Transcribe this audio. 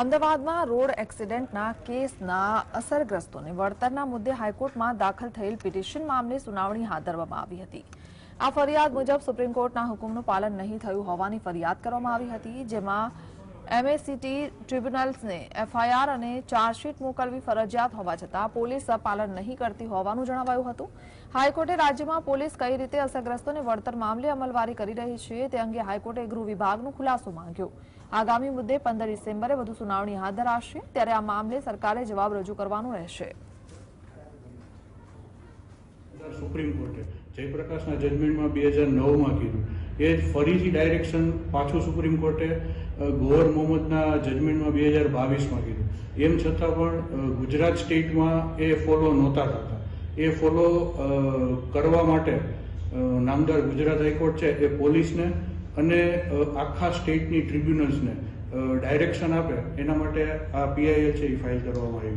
અમદાવાદમાં રોડ એક્સિડન્ટના કેસના અસરગ્રસ્તોને વળતરના મુદ્દે હાઈકોર્ટમાં દાખલ થયેલ પિટિશન મામલે સુનાવણી હાથ ધરવામાં આવી હતી. આ ફરિયાદ મુજબ સુપ્રીમ કોર્ટના હુકમનું પાલન નહીં થયું હોવાની ફરિયાદ કરવામાં આવી હતી, જેમાં એમએસીટી ટ્રિબ્યુનલ્સને એફઆઈઆર અને ચાર્જશીટ મોકલવી ફરજિયાત હોવા છતાં પોલીસ પાલન નહીં કરતી હોવાનું જણાવાયું હતું. હાઈકોર્ટે રાજ્યમાં પોલીસ કઈ રીતે અસરગ્રસ્તોને વળતર મામલે અમલવારી કરી રહી છે તે અંગે હાઈકોર્ટે ગૃહ વિભાગનો ખુલાસો માંગ્યો. આગામી મુદ્દે પંદર ડિસેમ્બરે વધુ સુનાવણી હાથ ધરાશે, ત્યારે આ મામલે સરકારે જવાબ રજૂ કરવાનો રહેશે. સુપ્રીમ કોર્ટે જયપ્રકાશના જજમેન્ટમાં બે હજાર નવમાં કીધું એ ફરીથી ડાયરેક્શન પાછું સુપ્રીમ કોર્ટે ગોહર મોહમ્મદના જજમેન્ટમાં બે હજાર બાવીસમાં કીધું. એમ છતાં પણ ગુજરાત સ્ટેટમાં એ ફોલો નહોતા થતા. એ ફોલો કરવા માટે નામદાર ગુજરાત હાઈકોર્ટ છે, એ પોલીસને અને આખા સ્ટેટની ટ્રિબ્યુનલ્સને ડાયરેક્શન આપે, એના માટે આ પીઆઈએલ છે એ ફાઇલ કરવામાં આવી